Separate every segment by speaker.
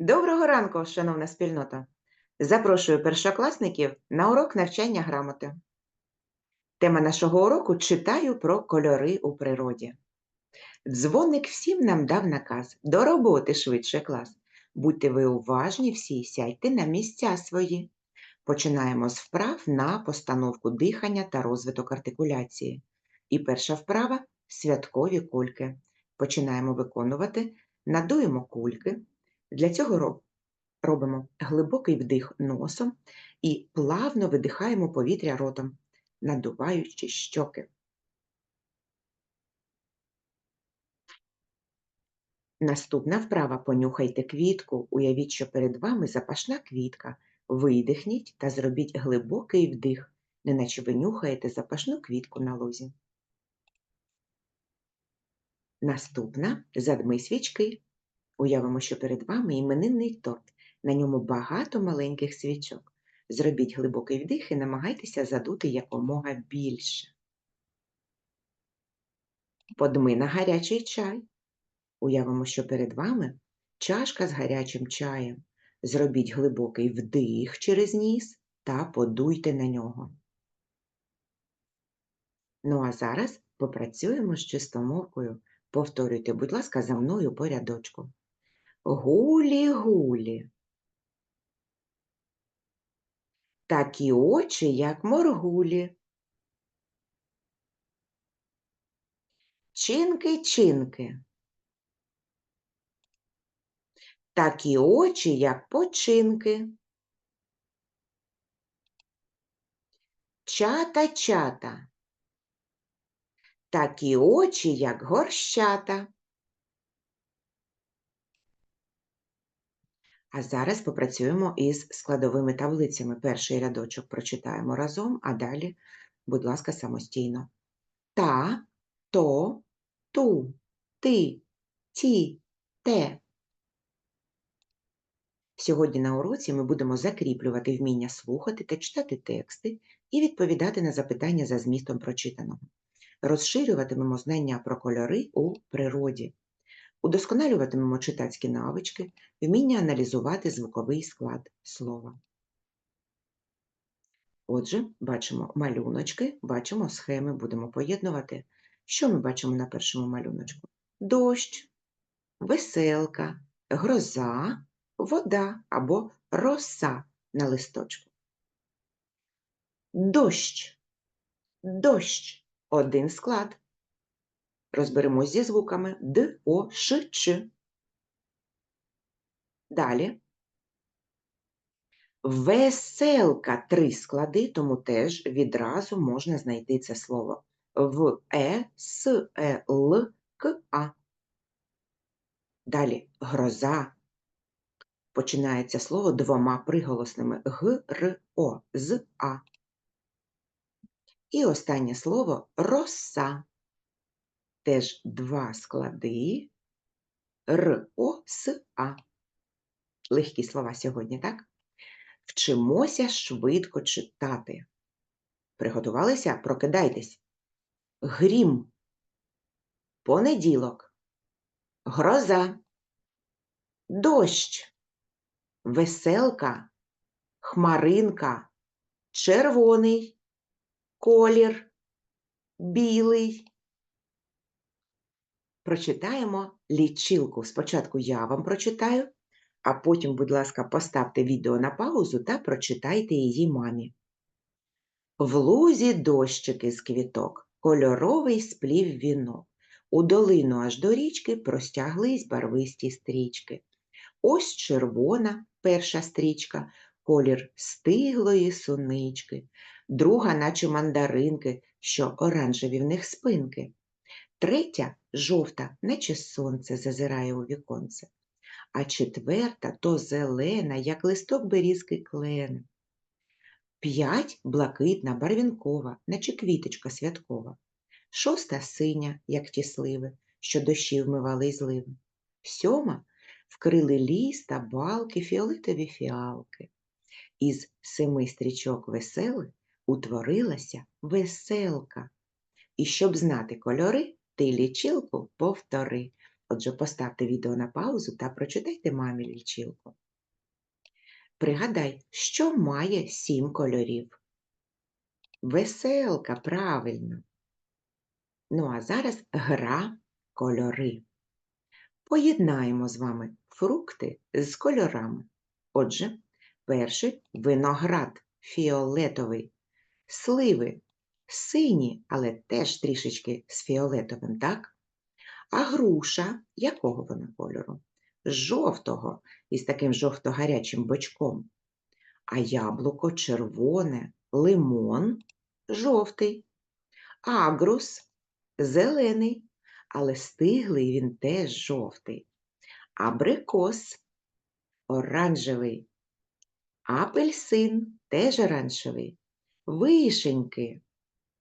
Speaker 1: Доброго ранку, шановна спільнота! Запрошую першокласників на урок навчання грамоти. Тема нашого уроку читаю про кольори у природі. Дзвоник всім нам дав наказ до роботи швидше клас. Будьте ви уважні всі, сядьте на місця свої. Починаємо з вправ на постановку дихання та розвиток артикуляції. І перша вправа святкові кульки. Починаємо виконувати, надуємо кульки. Для цього робимо глибокий вдих носом і плавно видихаємо повітря ротом, надуваючи щоки. Наступна вправа понюхайте квітку. Уявіть, що перед вами запашна квітка. Видихніть та зробіть глибокий вдих, неначе ви нюхаєте запашну квітку на лозі. Наступна задми свічки. Уявимо, що перед вами іменинний торт. На ньому багато маленьких свічок. Зробіть глибокий вдих і намагайтеся задути якомога більше. Подми на гарячий чай. Уявимо, що перед вами чашка з гарячим чаєм. Зробіть глибокий вдих через ніс та подуйте на нього. Ну а зараз попрацюємо з чистомовкою. Повторюйте, будь ласка, за мною по рядочку. Гулі-гулі. Такі очі, як моргулі. Чинки-чинки. Такі очі, як починки. Чата-чата. Такі очі, як горщата. А зараз попрацюємо із складовими таблицями. Перший рядочок прочитаємо разом, а далі, будь ласка, самостійно. Та, то, ту, ти, ті, те. Сьогодні на уроці ми будемо закріплювати вміння слухати та читати тексти і відповідати на запитання за змістом прочитаного. Розширюватимемо знання про кольори у природі. Удосконалюватимемо читацькі навички, вміння аналізувати звуковий склад слова. Отже, бачимо малюночки, бачимо схеми, будемо поєднувати. Що ми бачимо на першому малюночку? Дощ, веселка, гроза, вода або роса на листочку. Дощ. Дощ. Один склад. Розберемось зі звуками Д, О, Ш, Ч. Далі. Веселка три склади, тому теж відразу можна знайти це слово. В, Е, С, Е, Л, К, А. Далі гроза. Починається слово двома приголосними Г, Р, О, з А. І останнє слово роса. Теж два склади Р, О, С, А. Легкі слова сьогодні, так? Вчимося швидко читати. Приготувалися? Прокидайтесь. Грім. Понеділок. Гроза. Дощ. Веселка. Хмаринка. Червоний. Колір. Білий. Прочитаємо лічилку. Спочатку я вам прочитаю, а потім, будь ласка, поставте відео на паузу та прочитайте її мамі. В лузі дощики з квіток, кольоровий сплів вінок. У долину аж до річки простяглись барвисті стрічки. Ось червона перша стрічка, колір стиглої сунички, друга, наче мандаринки, що оранжеві в них спинки. Третя жовта, наче сонце зазирає у віконце, а четверта то зелена, як листок берізки клен. П'ять блакитна, барвінкова, наче квіточка святкова. Шоста синя, як ті сливи, що дощі вмивали й зливи. Сьома вкрили ліс та балки фіолетові фіалки. Із семи стрічок весели утворилася веселка. І щоб знати кольори, ти лічилку повтори. Отже, поставте відео на паузу та прочитайте мамі лічилку. Пригадай, що має сім кольорів. Веселка, правильно. Ну, а зараз гра кольори. Поєднаємо з вами фрукти з кольорами. Отже, перший виноград фіолетовий, сливи сині, але теж трішечки з фіолетовим, так? А груша якого вона кольору? Жовтого із таким жовто-гарячим бочком. А яблуко червоне, лимон жовтий, агрус зелений, але стиглий він теж жовтий. Абрикос оранжевий, апельсин теж оранжевий, вишеньки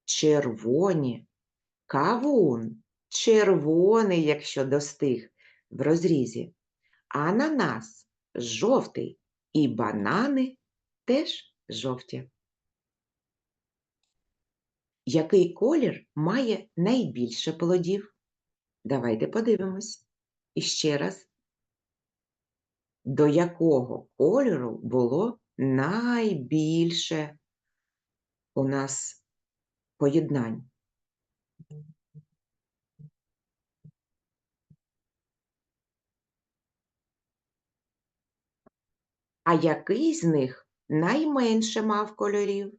Speaker 1: червоні, кавун червоний, якщо достиг в розрізі, ананас жовтий і банани теж жовті. Який колір має найбільше плодів? Давайте подивимось. І ще раз. До якого кольору було найбільше у нас поєднань? А який з них найменше мав кольорів?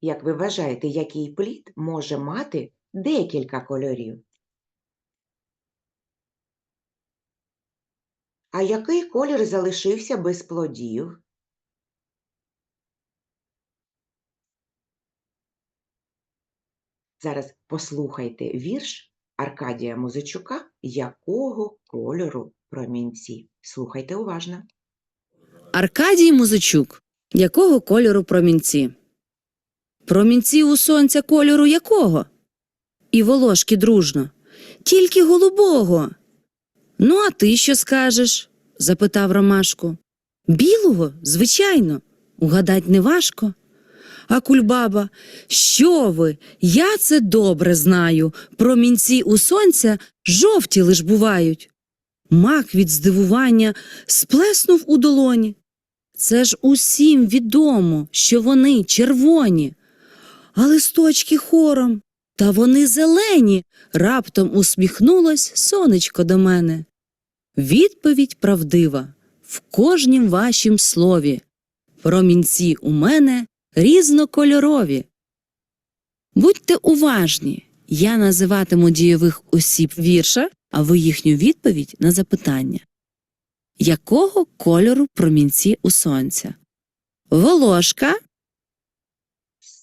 Speaker 1: Як ви вважаєте, який плід може мати декілька кольорів? А який колір залишився без плодів? Зараз послухайте вірш Аркадія Музичука Якого кольору промінці? Слухайте уважно.
Speaker 2: Аркадій Музичук. Якого кольору промінці? Промінці у сонця кольору якого? І волошки дружно. Тільки голубого. Ну, а ти що скажеш? запитав Ромашко. Білого, звичайно, угадать неважко. А кульбаба, що ви? Я це добре знаю. Промінці у сонця жовті лиш бувають. Мак від здивування сплеснув у долоні. Це ж усім відомо, що вони червоні, а листочки хором, та вони зелені, раптом усміхнулось сонечко до мене. Відповідь правдива в кожнім вашім слові. Промінці у мене різнокольорові. Будьте уважні, я називатиму дієвих осіб вірша, а ви їхню відповідь на запитання. Якого кольору промінці у сонця? Волошка,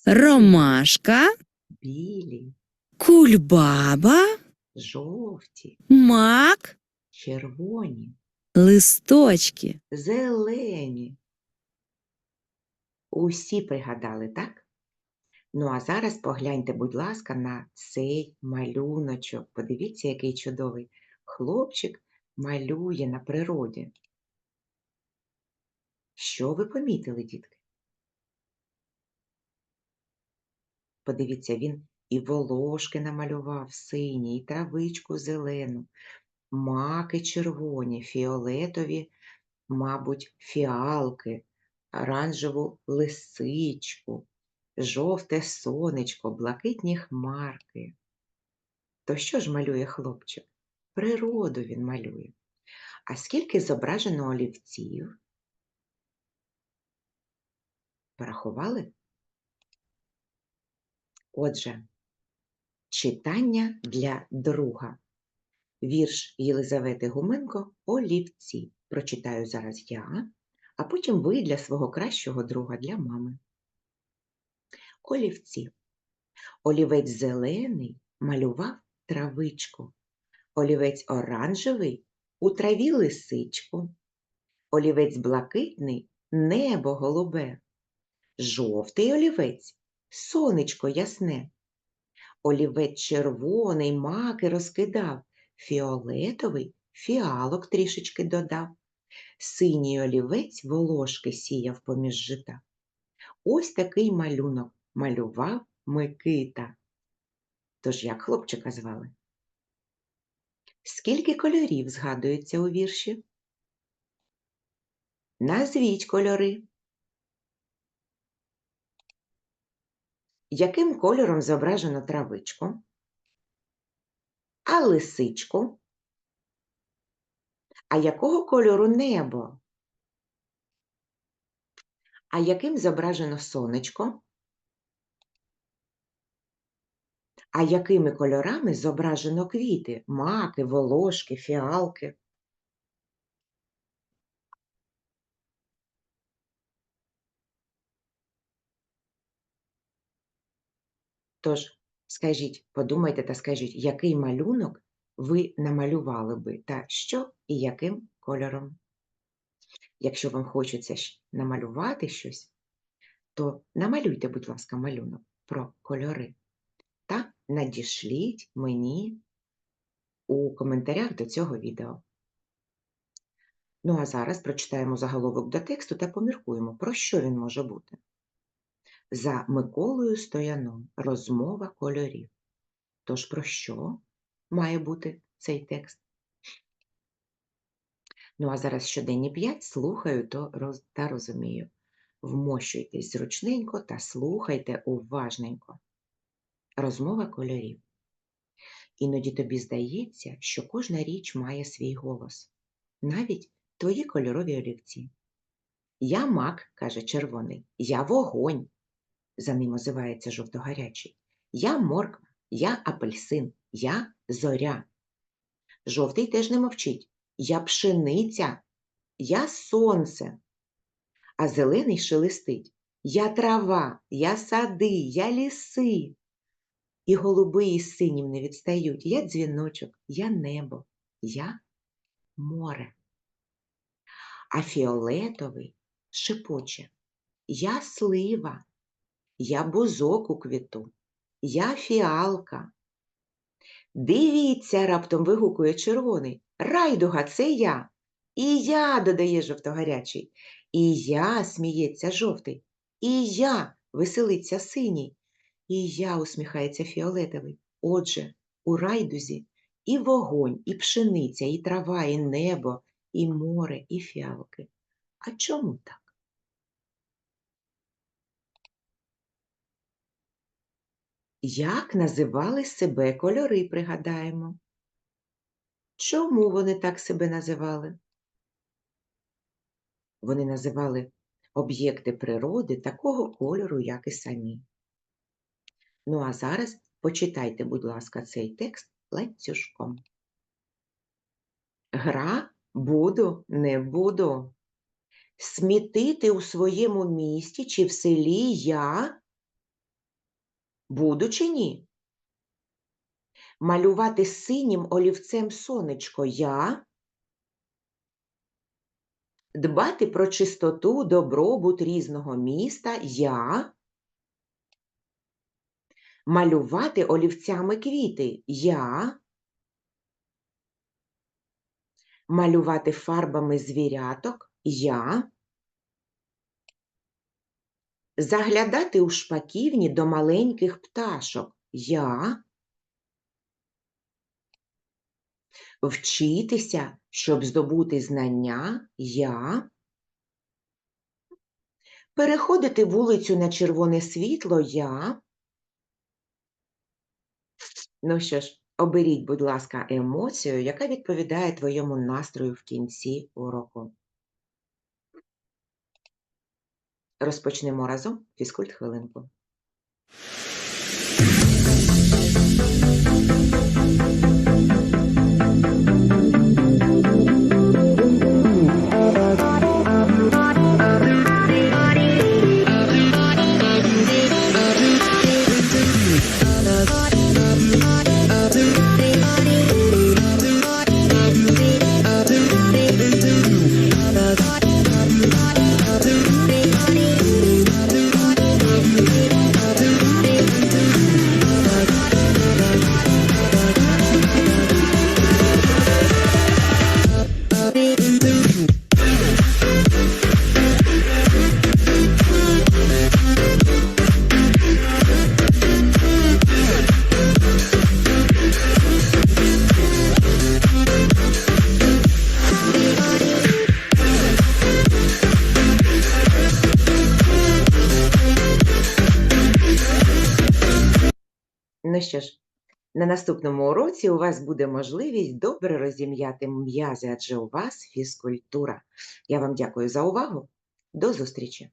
Speaker 2: ромашка,
Speaker 1: Білі,
Speaker 2: кульбаба,
Speaker 1: жовті,
Speaker 2: мак,
Speaker 1: червоні,
Speaker 2: листочки.
Speaker 1: зелені. Усі пригадали, так? Ну, а зараз погляньте, будь ласка, на цей малюночок. Подивіться, який чудовий хлопчик малює на природі. Що ви помітили, дітки? Подивіться, він і волошки намалював сині, і травичку зелену, маки червоні, фіолетові, мабуть, фіалки, оранжеву лисичку, жовте сонечко, блакитні хмарки. То що ж малює хлопчик? Природу він малює. А скільки зображено олівців? Порахували? Отже, читання для друга. Вірш Єлизавети Гуменко Олівці. Прочитаю зараз я, а потім ви для свого кращого друга, для мами. Олівці. Олівець зелений малював травичку. Олівець оранжевий у траві лисичку. Олівець блакитний небо голубе. Жовтий олівець сонечко ясне. Олівець червоний маки розкидав, фіолетовий фіалок трішечки додав. Синій олівець волошки сіяв поміж жита. Ось такий малюнок малював Микита. Тож як хлопчика звали? Скільки кольорів згадується у вірші? Назвіть кольори. Яким кольором зображено травичку? А лисичку? А якого кольору небо? А яким зображено сонечко? А якими кольорами зображено квіти? Маки, волошки, фіалки? Тож, скажіть, подумайте та скажіть, який малюнок ви намалювали би та що і яким кольором? Якщо вам хочеться намалювати щось, то намалюйте, будь ласка, малюнок про кольори та надішліть мені у коментарях до цього відео. Ну а зараз прочитаємо заголовок до тексту та поміркуємо, про що він може бути. За Миколою Стояном розмова кольорів. Тож про що має бути цей текст? Ну а зараз щоденні п'ять слухаю та розумію. Вмощуйтесь зручненько та слухайте уважненько. Розмова кольорів. Іноді тобі здається, що кожна річ має свій голос, навіть твої кольорові олівці. Я мак, каже червоний, я вогонь, за ним озивається жовтогарячий. Я морква, я апельсин, я зоря. Жовтий теж не мовчить. Я пшениця, я сонце. А зелений шелестить. Я трава, я сади, я ліси. І голуби із синім не відстають. Я дзвіночок, я небо, я море. А фіолетовий шепоче. Я слива, я бузок у квіту, я фіалка. Дивіться, раптом вигукує червоний. Райдуга, це я. І я, додає жовтогарячий. І я, сміється жовтий. І я, веселиться синій. І я, усміхається фіолетовий. Отже, у райдузі і вогонь, і пшениця, і трава, і небо, і море, і фіалки. А чому так? Як називали себе кольори, пригадаємо? Чому вони так себе називали? Вони називали об'єкти природи такого кольору, як і самі. Ну а зараз почитайте, будь ласка, цей текст ланцюжком. Гра буду, не буду. Смітити у своєму місті чи в селі я буду чи ні? Малювати синім олівцем сонечко я? Дбати про чистоту, добробут різного міста я? Малювати олівцями квіти я? Малювати фарбами звіряток я? Заглядати у шпаківні до маленьких пташок я? Вчитися, щоб здобути знання я? Переходити вулицю на червоне світло я? Ну що ж, оберіть, будь ласка, емоцію, яка відповідає твоєму настрою в кінці уроку. Розпочнемо разом фізкульт хвилинку. Що ж, на наступному уроці у вас буде можливість добре розім'яти м'язи, адже у вас фізкультура. Я вам дякую за увагу. До зустрічі!